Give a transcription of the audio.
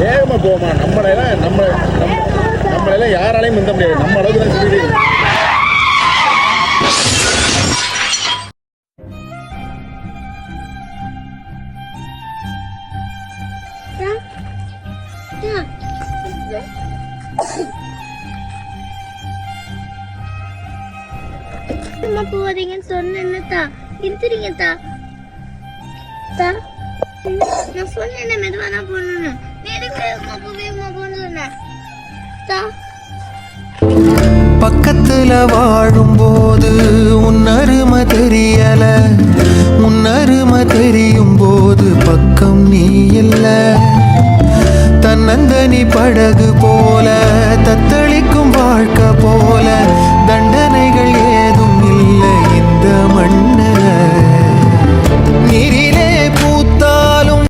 வேகமா போமா நம்மளெல்லாம் நம்ம நம்மளெல்லாம் யாராலையும் மிந்த முடியாது. நம்ம அளவுக்கு தான் ஸ்பீடு போறீங்கன்னு சொன்னேன்னு தா? நான் சொன்னேன் மெதுவா நான் பக்கத்துல வாழும்போது உன்னருமை தெரியல. உன்னருமை தெரியும் போது பக்கம் நீ இல்ல. தன்னந்தனி படகு போல தத்தளிக்கும் வாழ்க்கை போல